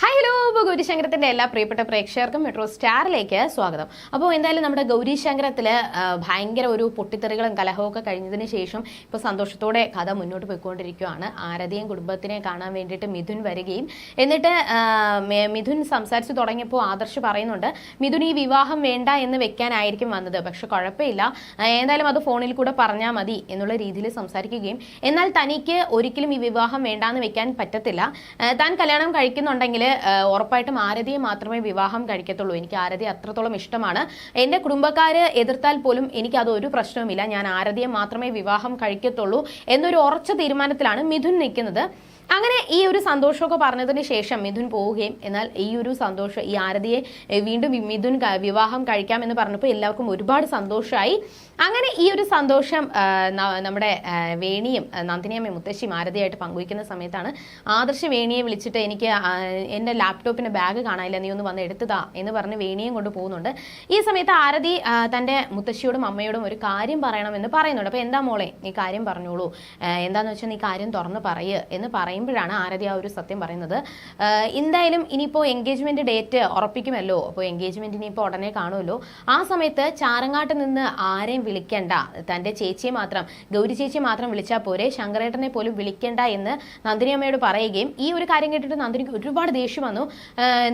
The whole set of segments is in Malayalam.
ഹായ് ഹലോ ഇപ്പോൾ ഗൗരിശങ്കരത്തിന്റെ എല്ലാ പ്രിയപ്പെട്ട പ്രേക്ഷകർക്കും മെട്രോ സ്റ്റാറിലേക്ക് സ്വാഗതം. അപ്പോൾ എന്തായാലും നമ്മുടെ ഗൗരിശങ്കരത്തിൽ ഭയങ്കര ഒരു പൊട്ടിത്തെറികളും കലഹവും ഒക്കെ കഴിഞ്ഞതിന് ശേഷം ഇപ്പോൾ സന്തോഷത്തോടെ കഥ മുന്നോട്ട് പോയിക്കൊണ്ടിരിക്കുകയാണ്. ആരതിയും കുടുംബത്തിനെ കാണാൻ വേണ്ടിയിട്ട് മിഥുൻ വരികയും എന്നിട്ട് മിഥുൻ സംസാരിച്ച് തുടങ്ങിയപ്പോൾ ആദർശ് പറയുന്നുണ്ട് മിഥുൻ ഈ വിവാഹം വേണ്ട എന്ന് വെക്കാനായിരിക്കും വന്നത്. പക്ഷെ കുഴപ്പമില്ല. എന്തായാലും അത് ഫോണിൽ കൂടെ പറഞ്ഞാൽ മതി എന്നുള്ള രീതിയിൽ സംസാരിക്കുകയും എന്നാൽ തനിക്ക് ഒരിക്കലും ഈ വിവാഹം വേണ്ടാന്ന് വെക്കാൻ പറ്റത്തില്ല. താൻ കല്യാണം കഴിക്കുന്നുണ്ടെങ്കിൽ ഉറപ്പായിട്ടും ആരതിയെ മാത്രമേ വിവാഹം കഴിക്കത്തുള്ളൂ. എനിക്ക് ആരതി അത്രത്തോളം ഇഷ്ടമാണ്. എന്റെ കുടുംബക്കാര് എതിർത്താൽ പോലും എനിക്ക് അതൊരു പ്രശ്നവുമില്ല. ഞാൻ ആരതിയെ മാത്രമേ വിവാഹം കഴിക്കത്തുള്ളൂ എന്നൊരു ഉറച്ച തീരുമാനത്തിലാണ് മിഥുൻ നിൽക്കുന്നത്. അങ്ങനെ ഈ ഒരു സന്തോഷമൊക്കെ പറഞ്ഞതിന് ശേഷം മിഥുൻ പോവുകയും എന്നാൽ ഈ ഒരു സന്തോഷം ഈ ആരതിയെ വീണ്ടും മിഥുൻ വിവാഹം കഴിക്കാം എന്ന് പറഞ്ഞപ്പോൾ എല്ലാവർക്കും ഒരുപാട് സന്തോഷമായി അങ്ങനെ ഈ ഒരു സന്തോഷം നമ്മുടെ വേണിയും നന്ദിനിയമ്മയും മുത്തശ്ശിയും ആരതിയായിട്ട് പങ്കുവയ്ക്കുന്ന സമയത്താണ് ആദർശ് വേണിയെ വിളിച്ചിട്ട് എനിക്ക് എന്റെ ലാപ്ടോപ്പിന്റെ ബാഗ് കാണാനില്ല നീ ഒന്ന് വന്ന് എടുത്തതാ എന്ന് പറഞ്ഞ് വേണിയും കൊണ്ട് പോകുന്നുണ്ട്. ഈ സമയത്ത് ആരതി തന്റെ മുത്തശ്ശിയോടും അമ്മയോടും ഒരു കാര്യം പറയണമെന്ന് പറയുന്നുണ്ട്. അപ്പോൾ എന്താ മോളെ നീ കാര്യം പറഞ്ഞോളൂ. എന്താണെന്ന് വെച്ചാൽ നീ കാര്യം തുറന്ന് പറയുക എന്ന് പറയുമ്പോഴാണ് ആരതി ആ ഒരു സത്യം പറയുന്നത്. എന്തായാലും ഇനിയിപ്പോൾ എൻഗേജ്മെന്റ് ഡേറ്റ് ഉറപ്പിക്കുമല്ലോ? അപ്പോൾ എൻഗേജ്മെന്റ് ഇനിയിപ്പോൾ ഉടനെ കാണുമല്ലോ? ആ സമയത്ത് ചാരങ്ങാട്ട് നിന്ന് ആരെയും വിളിക്കണ്ട. തന്റെ ചേച്ചിയെ മാത്രം ഗൗരി ചേച്ചിയെ മാത്രം വിളിച്ചാൽ പോരെ. ശങ്കരേട്ടനെ പോലും വിളിക്കണ്ട എന്ന് നന്ദിനി അമ്മയോട് പറയുകയും ഈ ഒരു കാര്യം കേട്ടിട്ട് നന്ദിനിക്ക് ഒരുപാട് ദേഷ്യം വന്നു.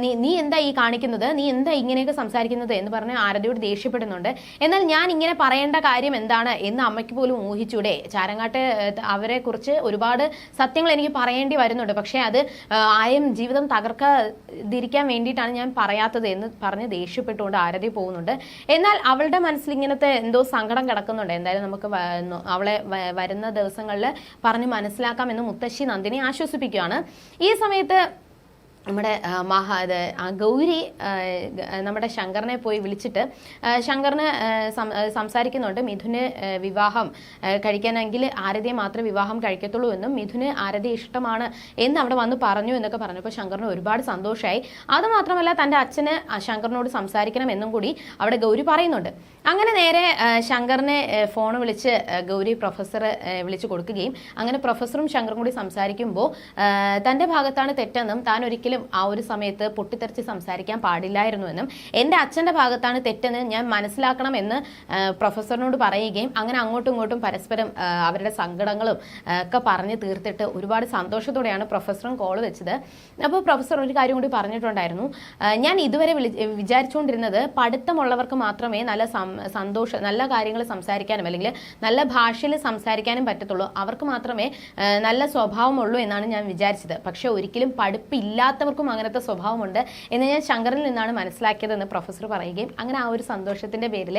നീ നീ എന്താ ഈ കാണിക്കുന്നത്? നീ എന്താ ഇങ്ങനെയൊക്കെ സംസാരിക്കുന്നത് എന്ന് പറഞ്ഞ് ആരതിയോട് ദേഷ്യപ്പെടുന്നുണ്ട്. എന്നാൽ ഞാൻ ഇങ്ങനെ പറയേണ്ട കാര്യം എന്താണ് എന്ന് അമ്മയ്ക്ക് പോലും ഊഹിച്ചൂടെ. ചാരങ്ങാട്ട് അവരെ കുറിച്ച് ഒരുപാട് സത്യങ്ങൾ എനിക്ക് പറയേണ്ടി വരുന്നുണ്ട്. പക്ഷേ അത് ആയം ജീവിതം തകർക്കാതിരിക്കാൻ വേണ്ടിയിട്ടാണ് ഞാൻ പറയാത്തത് എന്ന് പറഞ്ഞ് ദേഷ്യപ്പെട്ടുകൊണ്ട് ആരതി പോകുന്നുണ്ട്. എന്നാൽ അവളുടെ മനസ്സിൽ ഇങ്ങനത്തെ എന്തോ സങ്കടം കിടക്കുന്നുണ്ട്. എന്തായാലും നമുക്ക് അവളെ വരുന്ന ദിവസങ്ങളിൽ പറഞ്ഞ് മനസ്സിലാക്കാം എന്ന് മുത്തശ്ശി നന്ദിനി ആശ്വസിപ്പിക്കുകയാണ്. ഈ സമയത്ത് നമ്മുടെ മഹാ ആ ഗൗരി നമ്മുടെ ശങ്കറിനെ പോയി വിളിച്ചിട്ട് ശങ്കറിന് സംസാരിക്കുന്നുണ്ട്. മിഥുന് വിവാഹം കഴിക്കാനെങ്കിൽ ആരതിയെ മാത്രമേ വിവാഹം കഴിക്കത്തുള്ളൂ എന്നും മിഥുന് ആരതി ഇഷ്ടമാണ് എന്ന് അവിടെ വന്ന് പറഞ്ഞു എന്നൊക്കെ പറഞ്ഞപ്പോൾ ശങ്കറിന് ഒരുപാട് സന്തോഷമായി അതുമാത്രമല്ല തന്റെ അച്ഛന് ശങ്കറിനോട് സംസാരിക്കണം എന്നും കൂടി അവിടെ ഗൗരി പറയുന്നുണ്ട്. അങ്ങനെ നേരെ ശങ്കറിനെ ഫോൺ വിളിച്ച് ഗൗരി പ്രൊഫസർ വിളിച്ച് കൊടുക്കുകയും അങ്ങനെ പ്രൊഫസറും ശങ്കറും കൂടി സംസാരിക്കുമ്പോൾ തന്റെ ഭാഗത്താണ് തെറ്റെന്നും താൻ ഒരിക്കലും ആ ഒരു സമയത്ത് പൊട്ടിത്തെറിച്ച് സംസാരിക്കാൻ പാടില്ലായിരുന്നുവെന്നും എന്റെ അച്ഛന്റെ ഭാഗത്താണ് തെറ്റെന്ന് ഞാൻ മനസ്സിലാക്കണം എന്ന് പ്രൊഫസറിനോട് പറയുകയും അങ്ങനെ അങ്ങോട്ടും ഇങ്ങോട്ടും പരസ്പരം അവരുടെ സങ്കടങ്ങളും ഒക്കെ പറഞ്ഞ് തീർത്തിട്ട് ഒരുപാട് സന്തോഷത്തോടെയാണ് പ്രൊഫസറും കോൾ വെച്ചത്. അപ്പോൾ പ്രൊഫസർ ഒരു കാര്യം കൂടി പറഞ്ഞിട്ടുണ്ടായിരുന്നു. ഞാൻ ഇതുവരെ വിളി വിചാരിച്ചുകൊണ്ടിരുന്നത് പഠിത്തമുള്ളവർക്ക് മാത്രമേ നല്ല സന്തോഷം നല്ല കാര്യങ്ങൾ സംസാരിക്കാനും അല്ലെങ്കിൽ നല്ല ഭാഷയിൽ സംസാരിക്കാനും പറ്റത്തുള്ളൂ. അവർക്ക് മാത്രമേ നല്ല സ്വഭാവമുള്ളൂ എന്നാണ് ഞാൻ വിചാരിച്ചത്. പക്ഷേ ഒരിക്കലും പഠിപ്പില്ലാത്തവർക്കും അങ്ങനത്തെ സ്വഭാവമുണ്ട് എന്ന് ഞാൻ ശങ്കറിൽ നിന്നാണ് മനസ്സിലാക്കിയതെന്ന് പ്രൊഫസർ പറയുകയും അങ്ങനെ ആ ഒരു സന്തോഷത്തിന്റെ പേരിൽ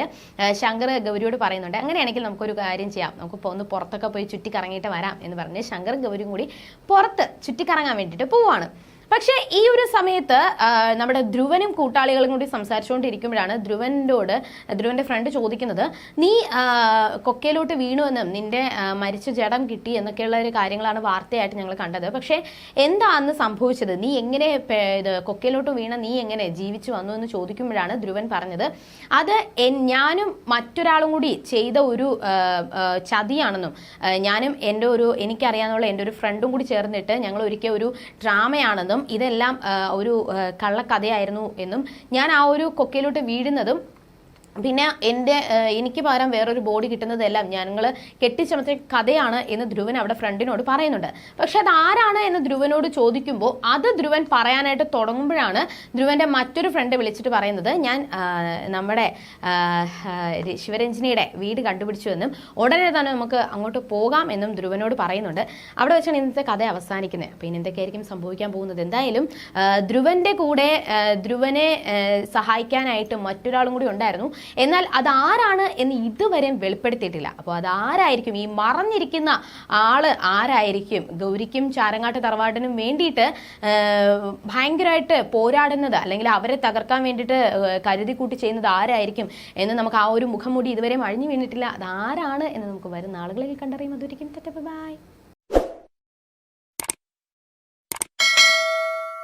ശങ്കർ ഗൗരിയോട് പറയുന്നുണ്ട്. അങ്ങനെയാണെങ്കിൽ നമുക്കൊരു കാര്യം ചെയ്യാം. നമുക്ക് ഒന്ന് പുറത്തൊക്കെ പോയി ചുറ്റിക്കറങ്ങിയിട്ട് വരാം എന്ന് പറഞ്ഞ് ശങ്കർ ഗൗരിയും കൂടി പുറത്ത് ചുറ്റിക്കറങ്ങാൻ വേണ്ടിയിട്ട് പോവാണ്. പക്ഷേ ഈ ഒരു സമയത്ത് നമ്മുടെ ധ്രുവനും കൂട്ടാളികളും കൂടി സംസാരിച്ചുകൊണ്ടിരിക്കുമ്പോഴാണ് ധ്രുവനോട് ധ്രുവന്റെ ഫ്രണ്ട് ചോദിക്കുന്നത് നീ കൊക്കയിലോട്ട് വീണു എന്നും നിന്റെ മരിച്ച ജഡം കിട്ടി എന്നൊക്കെയുള്ള ഒരു കാര്യങ്ങളാണ് വാർത്തയായിട്ട് ഞങ്ങൾ കണ്ടത്. പക്ഷേ എന്താണെന്ന് സംഭവിച്ചത്? നീ എങ്ങനെ ഇത് കൊക്കയിലോട്ട് വീണ നീ എങ്ങനെ ജീവിച്ചു വന്നു? എന്ന് ചോദിക്കുമ്പോഴാണ് ധ്രുവൻ പറഞ്ഞത് അത് ഞാനും മറ്റൊരാളും കൂടി ചെയ്ത ഒരു ചതിയാണെന്നും ഞാനും എന്റെ ഒരു എനിക്കറിയാവുന്ന എന്റെ ഒരു ഫ്രണ്ടും കൂടി ചേർന്നിട്ട് ഞങ്ങൾ ഒരിക്കൽ ഒരു ഡ്രാമയാണെന്നും ഇതെല്ലാം ഒരു കള്ളക്കഥയായിരുന്നു എന്നും ഞാൻ ആ ഒരു കൊക്കയിലോട്ട് വീഴുന്നതും പിന്നെ എന്റെ എനിക്ക് പകരം വേറൊരു ബോഡി കിട്ടുന്നതെല്ലാം ഞങ്ങൾ കെട്ടിച്ചമച്ച കഥയാണ് എന്ന് ധ്രുവൻ അവിടെ ഫ്രണ്ടിനോട് പറയുന്നുണ്ട്. പക്ഷെ അത് ആരാണ് എന്ന് ധ്രുവനോട് ചോദിക്കുമ്പോൾ അത് ധ്രുവൻ പറയാനായിട്ട് തുടങ്ങുമ്പോഴാണ് ധ്രുവന്റെ മറ്റൊരു ഫ്രണ്ട് വിളിച്ചിട്ട് പറയുന്നത് ഞാൻ നമ്മുടെ ശിവരഞ്ജിനിയുടെ വീട് കണ്ടുപിടിച്ചു എന്നും ഉടനെ തന്നെ നമുക്ക് അങ്ങോട്ട് പോകാം എന്നും ധ്രുവനോട് പറയുന്നുണ്ട്. അവിടെ വെച്ചാണ് ഇന്നത്തെ കഥ അവസാനിക്കുന്നത്. അപ്പോൾ ഇനി എന്തൊക്കെയായിരിക്കും സംഭവിക്കാൻ പോകുന്നത്? എന്തായാലും ധ്രുവന്റെ കൂടെ ധ്രുവനെ സഹായിക്കാനായിട്ട് മറ്റൊരാളും കൂടി ഉണ്ടായിരുന്നു. എന്നാൽ അത് ആരാണ് എന്ന് ഇതുവരെ വെളിപ്പെടുത്തിയിട്ടില്ല. അപ്പോൾ അത് ആരായിരിക്കും? ഈ മറഞ്ഞിരിക്കുന്ന ആൾ ആരായിരിക്കും? ഗൗരിക്കും ചാരങ്ങാട്ട് തറവാടിനും വേണ്ടിയിട്ട് ഭയങ്കരമായിട്ട് പോരാടുന്നത് അല്ലെങ്കിൽ അവരെ തകർക്കാൻ വേണ്ടിയിട്ട് കരുതി കൂട്ടി ചെയ്യുന്നത് ആരായിരിക്കും എന്ന് നമുക്ക് ആ ഒരു മുഖംമൂടി ഇതുവരെയും അഴിഞ്ഞു വീണിട്ടില്ല. അത് ആരാണ് എന്ന് നമുക്ക് വരുന്ന ആളുകളിൽ കണ്ടറിയും. അതുവരിക്കും ബൈ.